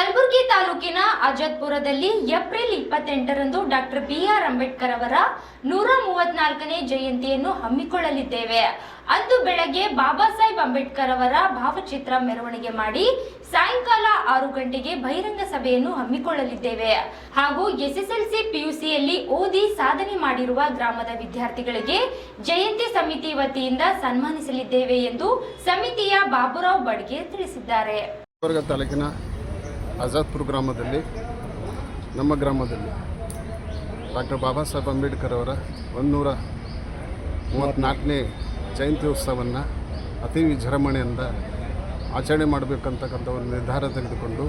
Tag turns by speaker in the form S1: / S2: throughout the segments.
S1: ಕಲಬುರಗಿ ತಾಲೂಕಿನ ಅಜತ್ಪುರದಲ್ಲಿ ಏಪ್ರಿಲ್ ಇಪ್ಪತ್ತೆಂಟರಂದು ಡಾಕ್ಟರ್ ಬಿಆರ್ ಅಂಬೇಡ್ಕರ್ ಅವರ ನೂರ ಮೂವತ್ನಾಲ್ಕನೇ ಜಯಂತಿಯನ್ನು ಹಮ್ಮಿಕೊಳ್ಳಲಿದ್ದೇವೆ. ಅಂದು ಬೆಳಗ್ಗೆ ಬಾಬಾ ಸಾಹೇಬ್ ಅಂಬೇಡ್ಕರ್ ಅವರ ಭಾವಚಿತ್ರ ಮೆರವಣಿಗೆ ಮಾಡಿ ಸಾಯಂಕಾಲ ಆರು ಗಂಟೆಗೆ ಬಹಿರಂಗ ಸಭೆಯನ್ನು ಹಮ್ಮಿಕೊಳ್ಳಲಿದ್ದೇವೆ. ಹಾಗೂ ಎಸ್ಎಸ್ಎಲ್ಸಿ ಪಿಯುಸಿಯಲ್ಲಿ ಓದಿ ಸಾಧನೆ ಮಾಡಿರುವ ಗ್ರಾಮದ ವಿದ್ಯಾರ್ಥಿಗಳಿಗೆ ಜಯಂತಿ ಸಮಿತಿ ವತಿಯಿಂದ ಸನ್ಮಾನಿಸಲಿದ್ದೇವೆ ಎಂದು ಸಮಿತಿಯ ಬಾಬುರಾವ್ ಬಡ್ಗೆ ತಿಳಿಸಿದ್ದಾರೆ.
S2: ತಾಲೂಕಿನ ಆಜಾದ್ಪುರ ಗ್ರಾಮದಲ್ಲಿ ನಮ್ಮ ಗ್ರಾಮದಲ್ಲಿ ಡಾಕ್ಟರ್ ಬಾಬಾ ಸಾಹೇಬ್ ಅಂಬೇಡ್ಕರ್ ಅವರ ಒಂದುನೂರ ಮೂವತ್ತ್ನಾಲ್ಕನೇ ಜಯಂತಿ ಉತ್ಸವವನ್ನು ಅತಿ ವಿಜೃಂಭಣೆಯಿಂದ ಆಚರಣೆ ಮಾಡಬೇಕಂತಕ್ಕಂಥ ಒಂದು ನಿರ್ಧಾರ ತೆಗೆದುಕೊಂಡು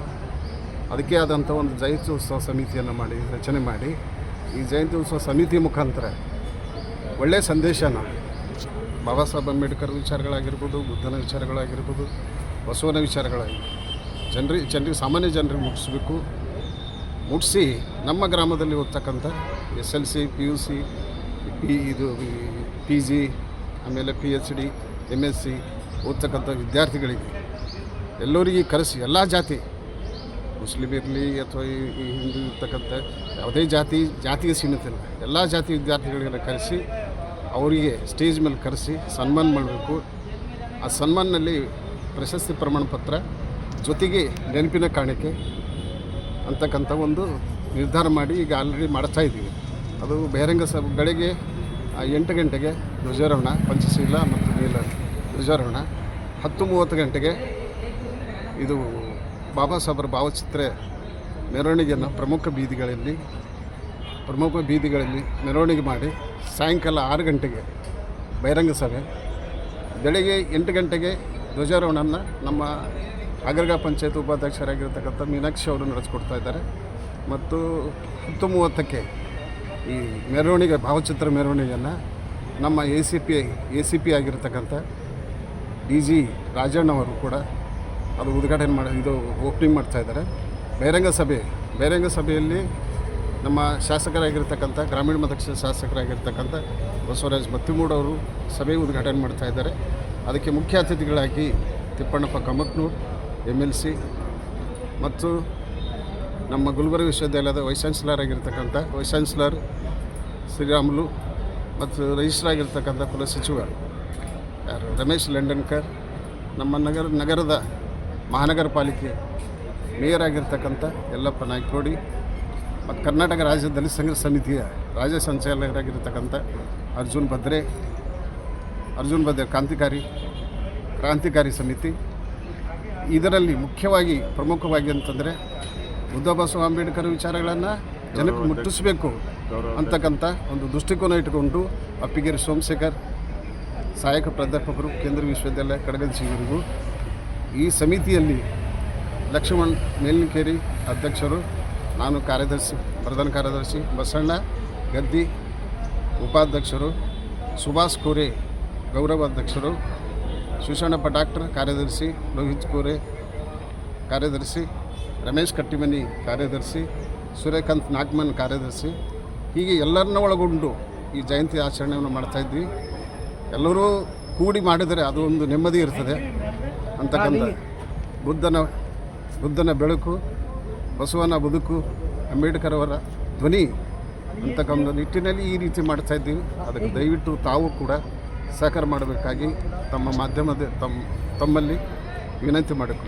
S2: ಅದಕ್ಕೆ ಆದಂಥ ಒಂದು ಜಯಂತಿ ಉತ್ಸವ ಸಮಿತಿಯನ್ನು ಮಾಡಿ, ರಚನೆ ಮಾಡಿ. ಈ ಜಯಂತಿ ಉತ್ಸವ ಸಮಿತಿ ಮುಖಾಂತರ ಒಳ್ಳೆಯ ಸಂದೇಶನ ಬಾಬಾ ಸಾಹೇಬ್ ಅಂಬೇಡ್ಕರ್ ವಿಚಾರಗಳಾಗಿರ್ಬೋದು, ಬುದ್ಧನ ವಿಚಾರಗಳಾಗಿರ್ಬೋದು, ಬಸವನ ವಿಚಾರಗಳಾಗಿರ್ಬೋದು ಜನರಿಗೆ ಜನರಿಗೆ ಸಾಮಾನ್ಯ ಜನರಿಗೆ ಮುಟ್ಟಿಸ್ಬೇಕು. ಮುಟ್ಟಿಸಿ ನಮ್ಮ ಗ್ರಾಮದಲ್ಲಿ ಓದ್ತಕ್ಕಂಥ S L C, P U C, P ಇದು ಪಿ ಜಿ, ಆಮೇಲೆ P H D, M S C ಓದ್ತಕ್ಕಂಥ ವಿದ್ಯಾರ್ಥಿಗಳಿಗೆ ಎಲ್ಲರಿಗೆ ಕರೆಸಿ ಎಲ್ಲ ಜಾತಿ ಮುಸ್ಲಿಮ್ ಇರಲಿ ಅಥವಾ ಈ ಹಿಂದೂ ಇರ್ತಕ್ಕಂಥ ಯಾವುದೇ ಜಾತಿ, ಜಾತಿಗೆ ಸೀಮಿತ ಇಲ್ಲ. ಎಲ್ಲ ಜಾತಿ ವಿದ್ಯಾರ್ಥಿಗಳಿಗೆಲ್ಲ ಕರೆಸಿ ಅವರಿಗೆ ಸ್ಟೇಜ್ ಮೇಲೆ ಕರೆಸಿ ಸನ್ಮಾನ ಮಾಡಬೇಕು. ಆ ಸನ್ಮಾನಲ್ಲಿ ಪ್ರಶಸ್ತಿ ಪ್ರಮಾಣ ಪತ್ರ ಜೊತೆಗೆ ನೆನಪಿನ ಕಾಣಿಕೆ ಅಂತಕ್ಕಂಥ ಒಂದು ನಿರ್ಧಾರ ಮಾಡಿ ಈಗ ಆಲ್ರೆಡಿ ಮಾಡ್ತಾ ಇದ್ದೀವಿ. ಅದು ಬಹಿರಂಗ ಸಭೆ ಬೆಳಗ್ಗೆ ಎಂಟು ಗಂಟೆಗೆ ಧ್ವಜಾರೋಹಣ, ಪಂಚಶೀಲ ಮತ್ತು ನೀಲ ಧ್ವಜಾರೋಹಣ. ಹತ್ತು ಮೂವತ್ತು ಗಂಟೆಗೆ ಇದು ಬಾಬಾ ಸಾಹೇಬರ ಭಾವಚಿತ್ರ ಮೆರವಣಿಗೆಯನ್ನು ಪ್ರಮುಖ ಬೀದಿಗಳಲ್ಲಿ ಪ್ರಮುಖ ಬೀದಿಗಳಲ್ಲಿ ಮೆರವಣಿಗೆ ಮಾಡಿ ಸಾಯಂಕಾಲ ಆರು ಗಂಟೆಗೆ ಬಹಿರಂಗ ಸಭೆ. ಬೆಳಗ್ಗೆ ಎಂಟು ಗಂಟೆಗೆ ಧ್ವಜಾರೋಹಣನ ನಮ್ಮ ಅಗರ್ಗ ಪಂಚಾಯತ್ ಉಪಾಧ್ಯಕ್ಷರಾಗಿರ್ತಕ್ಕಂಥ ಮೀನಾಕ್ಷಿ ಅವರು ನಡೆಸ್ಕೊಡ್ತಾ ಇದ್ದಾರೆ. ಮತ್ತು ಹತ್ತು ಮೂವತ್ತಕ್ಕೆ ಈ ಮೆರವಣಿಗೆ, ಭಾವಚಿತ್ರ ಮೆರವಣಿಗೆಯನ್ನು ನಮ್ಮ A C P A C P ಆಗಿರ್ತಕ್ಕಂಥ ಡಿ ಜಿ ರಾಜಣ್ಣವರು ಕೂಡ ಅದು ಉದ್ಘಾಟನೆ ಮಾಡಿ, ಇದು ಓಪನಿಂಗ್ ಮಾಡ್ತಾ ಇದ್ದಾರೆ. ಬಹಿರಂಗ ಸಭೆ, ಬಹಿರಂಗ ಸಭೆಯಲ್ಲಿ ನಮ್ಮ ಶಾಸಕರಾಗಿರ್ತಕ್ಕಂಥ, ಗ್ರಾಮೀಣ ಮತಕ್ಷೇತ್ರ ಶಾಸಕರಾಗಿರ್ತಕ್ಕಂಥ ಬಸವರಾಜ್ ಮತ್ತಿಮೂಡವರು ಸಭೆ ಉದ್ಘಾಟನೆ ಮಾಡ್ತಾ ಇದ್ದಾರೆ. ಅದಕ್ಕೆ ಮುಖ್ಯ ಅತಿಥಿಗಳಾಗಿ Thippannappa Kamaknoor M L C ಮತ್ತು ನಮ್ಮ ಗುಲ್ಬರ್ಗ ವಿಶ್ವವಿದ್ಯಾಲಯದ ವೈಸ್ ಚಾನ್ಸಲರ್ ಆಗಿರ್ತಕ್ಕಂಥ, ವೈಸ್ ಚಾನ್ಸಲರ್ ಶ್ರೀರಾಮುಲು ಮತ್ತು ರಿಜಿಸ್ಟರ್ ಆಗಿರ್ತಕ್ಕಂಥ ಕುಲಸಚಿವ ಯಾರು? ರಮೇಶ್ ಲಂಡನ್ಕರ್, ನಮ್ಮ ನಗರ, ನಗರದ ಮಹಾನಗರ ಪಾಲಿಕೆ ಮೇಯರ್ ಆಗಿರ್ತಕ್ಕಂಥ ಯಲ್ಲಪ್ಪ ನಾಯ್ಕೋಡಿ ಮತ್ತು ಕರ್ನಾಟಕ ರಾಜ್ಯ ದಲಿತ ಸಂಘ ಸಮಿತಿಯ ರಾಜ್ಯ ಸಂಚಾಲಕರಾಗಿರ್ತಕ್ಕಂಥ ಅರ್ಜುನ್ ಭದ್ರೆ ಅರ್ಜುನ್ ಭದ್ರೆ ಕ್ರಾಂತಿಕಾರಿ ಕ್ರಾಂತಿಕಾರಿ ಸಮಿತಿ ಇದರಲ್ಲಿ ಮುಖ್ಯವಾಗಿ ಪ್ರಮುಖವಾಗಿ ಅಂತಂದರೆ ಬುದ್ಧ ಬಸವ ಅಂಬೇಡ್ಕರ್ ವಿಚಾರಗಳನ್ನು ಜನಕ್ಕೆ ಮುಟ್ಟಿಸಬೇಕು ಅಂತಕ್ಕಂಥ ಒಂದು ದೃಷ್ಟಿಕೋನ ಇಟ್ಟುಕೊಂಡು ಅಪ್ಪಿಗೆರೆ ಸೋಮಶೇಖರ್ ಸಹಾಯಕ ಪ್ರಾಧ್ಯಾಪಕರು ಕೇಂದ್ರ ವಿಶ್ವವಿದ್ಯಾಲಯ ಕಡಗಲ್ ಸಿಂಗರಿಗೂ ಈ ಸಮಿತಿಯಲ್ಲಿ ಲಕ್ಷ್ಮಣ್ ಮೇಲ್ನಿಕೇರಿ ಅಧ್ಯಕ್ಷರು ನಾನು ಕಾರ್ಯದರ್ಶಿ ಪ್ರಧಾನ ಕಾರ್ಯದರ್ಶಿ ಬಸಣ್ಣ ಗದ್ದಿ ಉಪಾಧ್ಯಕ್ಷರು ಸುಭಾಷ್ ಕೋರೆ ಗೌರವಾಧ್ಯಕ್ಷರು ಶಿವಶಣ್ಣಪ್ಪ ಡಾಕ್ಟರ್ ಕಾರ್ಯದರ್ಶಿ ಲೋಹಿತ್ ಕೋರೆ ಕಾರ್ಯದರ್ಶಿ ರಮೇಶ್ ಕಟ್ಟಿಮನಿ ಕಾರ್ಯದರ್ಶಿ ಸೂರ್ಯಕಾಂತ್ ನಾಗಮನ್ ಕಾರ್ಯದರ್ಶಿ ಹೀಗೆ ಎಲ್ಲರನ್ನ ಒಳಗೊಂಡು ಈ ಜಯಂತಿ ಆಚರಣೆಯನ್ನು ಮಾಡ್ತಾಯಿದ್ವಿ ಎಲ್ಲರೂ ಕೂಡಿ ಮಾಡಿದರೆ ಅದು ಒಂದು ನೆಮ್ಮದಿ ಇರ್ತದೆ ಅಂತಕ್ಕಂಥ ಬುದ್ಧನ ಬುದ್ಧನ ಬೆಳಕು, ಬಸವನ ಬದುಕು, ಅಂಬೇಡ್ಕರ್ ಅವರ ಧ್ವನಿ ಅಂತಕ್ಕಂಥ ನಿಟ್ಟಿನಲ್ಲಿ ಈ ರೀತಿ ಮಾಡ್ತಾ ಇದ್ದೀವಿ. ಅದಕ್ಕೆ ದಯವಿಟ್ಟು ತಾವು ಕೂಡ ಸಹಕಾರ ಮಾಡಬೇಕಾಗಿ ತಮ್ಮ ಮಾಧ್ಯಮದ ತಮ್ಮ ತಮ್ಮಲ್ಲಿ ವಿನಂತಿ ಮಾಡಬೇಕು